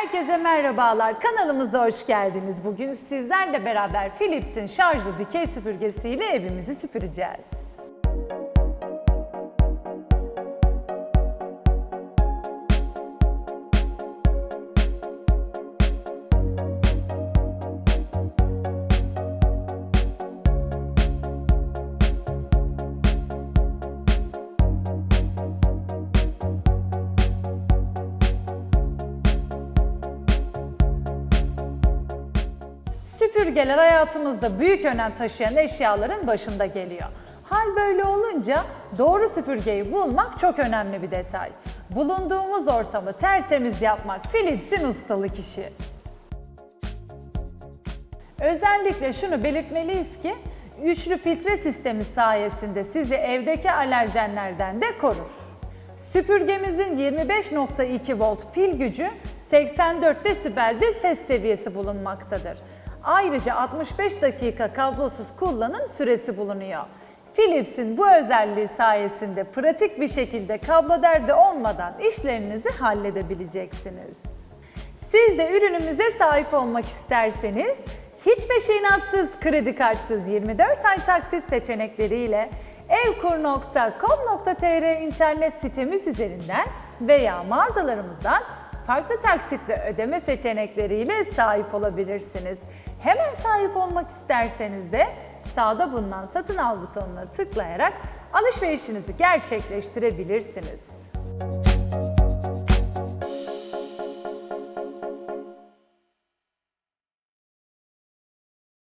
Herkese merhabalar. Kanalımıza hoş geldiniz. Bugün sizlerle beraber Philips'in şarjlı dikey süpürgesiyle evimizi süpüreceğiz. Süpürgeler hayatımızda büyük önem taşıyan eşyaların başında geliyor. Hal böyle olunca doğru süpürgeyi bulmak çok önemli bir detay. Bulunduğumuz ortamı tertemiz yapmak Philips'in ustalık işi. Özellikle şunu belirtmeliyiz ki üçlü filtre sistemi sayesinde sizi evdeki alerjenlerden de korur. Süpürgemizin 25.2 volt pil gücü 84 desibelde ses seviyesi bulunmaktadır. Ayrıca 65 dakika kablosuz kullanım süresi bulunuyor. Philips'in bu özelliği sayesinde pratik bir şekilde kablo derdi olmadan işlerinizi halledebileceksiniz. Siz de ürünümüze sahip olmak isterseniz hiç peşinatsız, kredi kartsız 24 ay taksit seçenekleriyle evkur.com.tr internet sitemiz üzerinden veya mağazalarımızdan farklı taksit ve ödeme seçenekleriyle sahip olabilirsiniz. Hemen sahip olmak isterseniz de sağda bulunan satın al butonuna tıklayarak alışverişinizi gerçekleştirebilirsiniz.